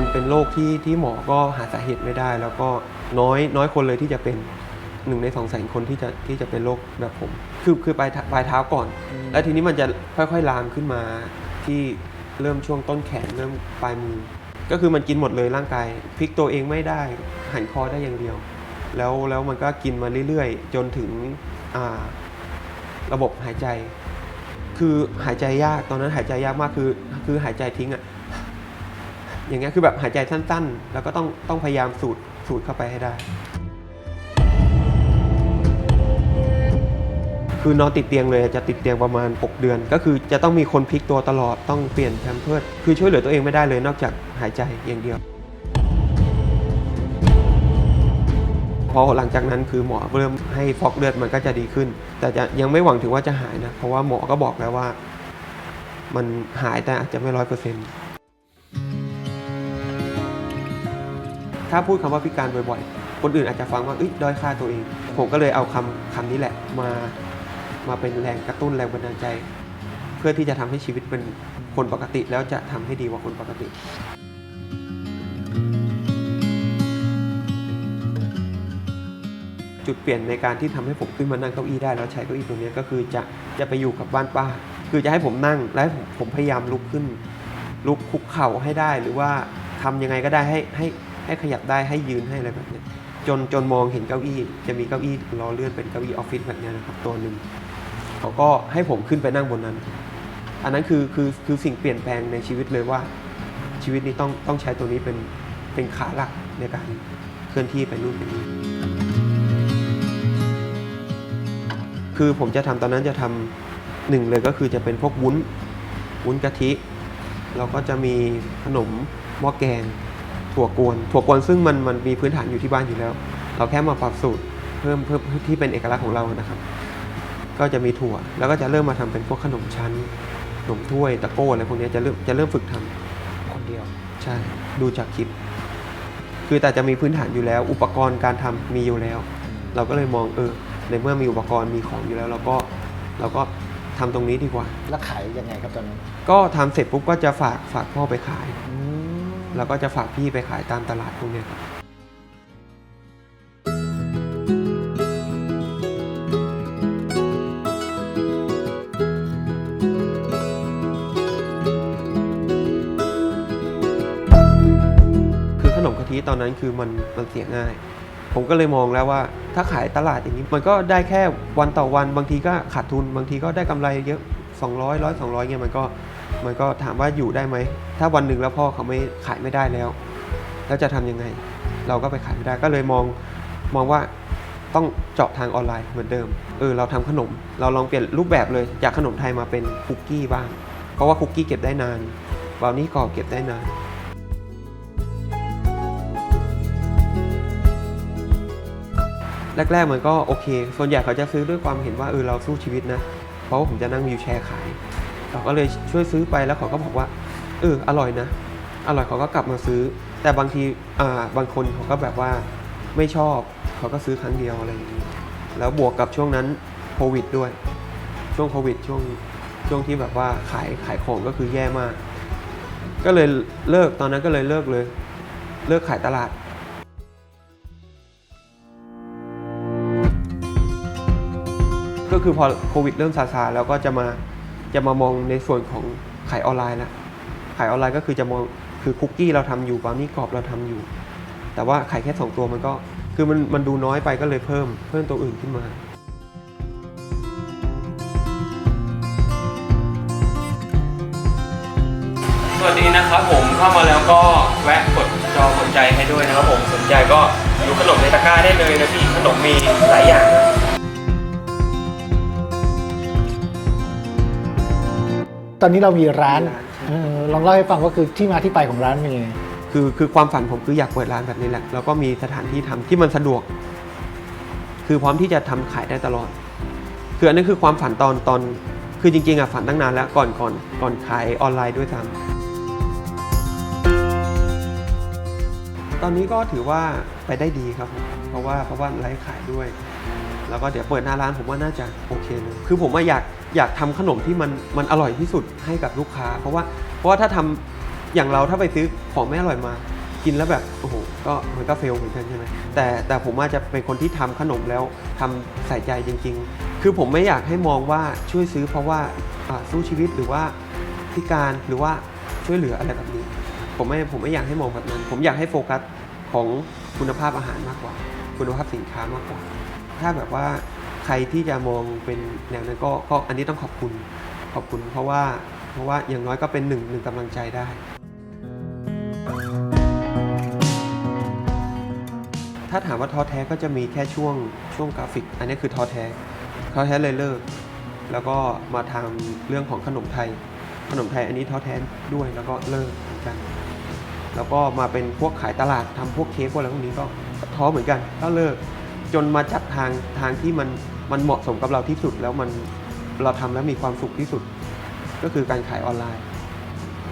มันเป็นโรคที่ที่หมอก็หาสาเหตุไม่ได้ แล้วก็น้อยน้อยคนเลยที่จะเป็นหนึ่งในสองแสนคนที่จะที่จะเป็นโรคแบบผม คือคือปลายเท้าปลายเท้าก่อน แล้วทีนี้มันจะค่อยๆลามขึ้นมาที่เริ่มช่วงต้นแขนเริ่มปลายมือ ก็คือมันกินหมดเลยร่างกายพลิกตัวเองไม่ได้หันคอได้อย่างเดียว แล้วแล้วมันก็กินมาเรื่อยๆ จนถึงอ่าระบบหายใจ คือหายใจยากตอนนั้นหายใจยากมากคือ คือหายใจทิ้งอะ อย่างเงี้ยคือแบบหายใจสั้น ๆ แล้วก็ต้องต้องพยายามสูดสูดเข้าไปให้ได้ คือนอนติดเตียงเลยจะติดเตียงประมาณ 6 เดือน ก็คือจะต้องมีคนพลิกตัวตลอดต้องเปลี่ยนแพมเพิร์สคือช่วยเหลือตัวเองไม่ได้เลยนอกจากหายใจอย่างเดียวพอหลังจากนั้นคือหมอเริ่มให้ฟอกเลือดมันก็จะดีขึ้น แต่จะยังไม่หวังถึงว่าจะหายนะ เพราะว่าหมอก็บอกแล้วว่า มันหายแต่อาจจะไม่ร้อยเปอร์เซ็นต์ ถ้าพูดคำว่าพิการบ่อยๆ คนอื่นอาจจะฟังว่าด้อยค่าตัวเอง ผมก็เลยเอาคำคำนี้แหละมามาเป็นแรงกระตุ้นแรงบันดาลใจ เพื่อที่จะทำให้ชีวิตเป็นคนปกติแล้วจะทำให้ดีกว่าคนปกติจุดเปลี่ยนในการที่ทำให้ผมขึ้นมานั่งเก้าอี้ได้แล้วใช้เก้าอี้ตรงนี้ก็คือจะจะไปอยู่กับบ้านป้า คือจะให้ผมนั่งและผมผมพยายามลุกขึ้น ลุกคุกเข่าให้ได้หรือว่าทำยังไงก็ได้ให้ให้ ให้ขยับได้ให้ยืนให้อะไรแบบนี้จนจนมองเห็นเก้าอี้ จะมีเก้าอี้ล้อเลื่อนเป็นเก้าอี้ออฟฟิศแบบนี้นะครับตัวหนึ่งเขาก็ให้ผมขึ้นไปนั่งบนนั้น อันนั้นคือคือคือสิ่งเปลี่ยนแปลงในชีวิตเลยว่า ชีวิตนี้ต้องต้องใช้ตัวนี้เป็นเป็นขาหลักในการเคลื่อนที่ไปนู่นไปนี่คือผมจะทำตอนนั้นจะทำหนึ่งเลยก็คือจะเป็นพวกวุ้นวุ้นกะทิแล้วก็จะมีขนมหม้อแกง ถั่วกวนถั่วกวนซึ่งมันมันมีพื้นฐานอยู่ที่บ้านอยู่แล้ว เราแค่มาปรับสูตรเพิ่มเพิ่มที่เป็นเอกลักษณ์ของเรานะครับ ก็จะมีถั่วแล้วก็จะเริ่มมาทำเป็นพวกขนมชั้นขนมถ้วยตะโก้อะไรพวกเนี้ยจะเริ่มจะเริ่มฝึกทำคนเดียวใช่ดูจากคลิป คือแต่จะมีพื้นฐานอยู่แล้ว อุปกรณ์การทำมีอยู่แล้ว เราก็เลยมองเออในเมื่อมีอุปกรณ์มีของอยู่แล้ว เราก็เราก็ทำตรงนี้ดีกว่า แล้วขายยังไงครับตอนนั้น ก็ทำเสร็จปุ๊บก็จะฝากฝากพ่อไปขายอืม แล้วก็จะฝากพี่ไปขายตามตลาดพวกเนี้ยครับคือขนมกะทิตอนนั้นคือมันมันเสียง่าย ผมก็เลยมองแล้วว่า ถ้าขายตลาดอย่างนี้มันก็ได้แค่วันต่อวัน บางทีก็ขาดทุน บางทีก็ได้กำไรเยอะ 200ร้อยสองร้อยเงี้ยมันก็ มันก็ถามว่าอยู่ได้ไหม ถ้าวันหนึ่งแล้วพ่อเขาไม่ขายไม่ได้แล้ว แล้วจะทำยังไง เราก็ไปขายไม่ได้ ก็เลยมองมองว่าต้องเจาะทางออนไลน์เหมือนเดิม เออเราทำขนม เราลองเปลี่ยนรูปแบบเลย จากขนมไทยมาเป็นคุกกี้บ้าง เพราะว่าคุกกี้เก็บได้นานบราวนี่กรอบเก็บได้นานแรกๆมันก็โอเค ส่วนใหญ่เขาจะซื้อด้วยความเห็นว่าเออเราสู้ชีวิตนะ เพราะว่าผมจะนั่งวิวแชร์ขาย เราก็เลยช่วยซื้อไปแล้วเขาก็บอกว่าเอออร่อยนะ อร่อยเขาก็กลับมาซื้อ แต่บางทีอ่าบางคนเขาก็แบบว่าไม่ชอบเขาก็ซื้อครั้งเดียวอะไรอย่างนี้แล้วบวกกับช่วงนั้นโควิดด้วย ช่วงโควิดช่วงช่วงที่แบบว่าขายขายของก็คือแย่มาก ก็เลยเลิกตอนนั้นก็เลยเลิกเลย เลิกขายตลาดก็คือพอโควิดเริ่มซาซาแล้วก็จะมา จะมามองในส่วนของขายออนไลน์ละขายออนไลน์ก็คือจะมองคือคุกกี้เราทำอยู่บราวนี่กรอบเราทำอยู่ แต่ว่าขายแค่สองตัวมันก็คือมันมันดูน้อยไปก็เลยเพิ่มเพิ่มตัวอื่นขึ้นมาสวัสดีนะครับผมเข้ามาแล้วก็แวะกดจอกดใจให้ด้วยนะครับผมสนใจก็ดูขนมในตะกร้าได้เลยนะพี่ขนมมีหลายอย่างนะ ตอนนี้เรามีร้านมีร้านเออลองเล่าให้ฟังว่าคือที่มาที่ไปของร้านเป็นยังไง คือคือความฝันผมคืออยากเปิดร้านแบบนี้แหละแล้วก็มีสถานที่ทำที่มันสะดวก คือพร้อมที่จะทำขายได้ตลอด คืออันนี้คือความฝันตอนตอน คือจริงๆอะฝันตั้งนานแล้วก่อนก่อนก่อนขายออนไลน์ด้วยซ้ำตอนนี้ก็ถือว่าไปได้ดีครับผมเพราะว่าเพราะว่าไลฟ์ขายด้วย แล้วก็เดี๋ยวเปิดหน้าร้านผมว่าน่าจะโอเคเลยคือผมว่าอยากอยากทำขนมที่มันมันอร่อยที่สุดให้กับลูกค้า เพราะว่าเพราะว่าถ้าทำอย่างเราถ้าไปซื้อของไม่อร่อยมากินแล้วแบบโอ้โหก็มันก็เฟลเหมือนกันใช่ไหมแต่แต่ผมอาจจะเป็นคนที่ทำขนมแล้วทำใส่ใจจริง ๆ คือผมไม่อยากให้มองว่าช่วยซื้อเพราะว่าอ่าสู้ชีวิตหรือว่าพิการหรือว่าช่วยเหลืออะไรแบบนี้ ผมไม่ผมไม่อยากให้มองแบบนั้น ผมอยากให้โฟกัสของคุณภาพอาหารมากกว่า คุณภาพสินค้ามากกว่า ถ้าแบบว่าใครที่จะมองเป็นแนวนั้นก็ก็อันนี้ต้องขอบคุณขอบคุณเพราะว่าเพราะว่าอย่างน้อยก็เป็นหนึ่งหนึ่งกำลังใจได้ ถ้าถามว่าท้อแท้ก็จะมีแค่ช่วงช่วงกราฟิก อันนี้คือท้อแท้ท้อแท้เลยเลิก แล้วก็มาทำเรื่องของขนมไทย ขนมไทยอันนี้ท้อแท้ด้วยแล้วก็เลิกเหมือนกัน แล้วก็มาเป็นพวกขายตลาดทำพวกเค้กพวกอะไรพวกนี้ก็ท้อเหมือนกันก็เลิก จนมาจับทางทางที่มันมันเหมาะสมกับเราที่สุดแล้วมันเราทำแล้วมีความสุขที่สุด ก็คือการขายออนไลน์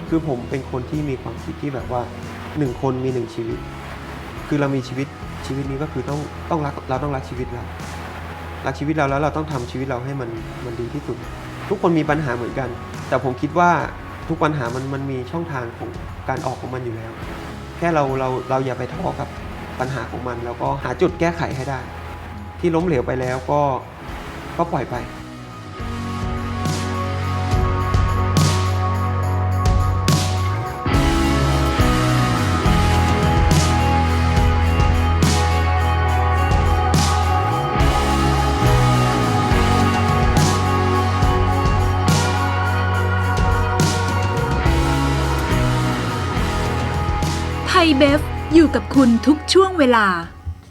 คือผมเป็นคนที่มีความคิดที่แบบว่าหนึ่งคนมีหนึ่งชีวิต คือเรามีชีวิตชีวิตนี้ก็คือต้องต้องรักเราต้องรักชีวิตเรารักชีวิตเราแล้วเราต้องทำชีวิตเราให้มันมันดีที่สุด ทุกคนมีปัญหาเหมือนกัน แต่ผมคิดว่าทุกปัญหามันมันมีช่องทางของการออกของมันอยู่แล้ว แค่เราเราเราอย่าไปท้อกับ ปัญหาของมัน แล้วก็หาจุดแก้ไขให้ได้ ที่ล้มเหลวไปแล้วก็ก็ปล่อยไปไทยเบฟ อยู่กับคุณทุกช่วงเวลา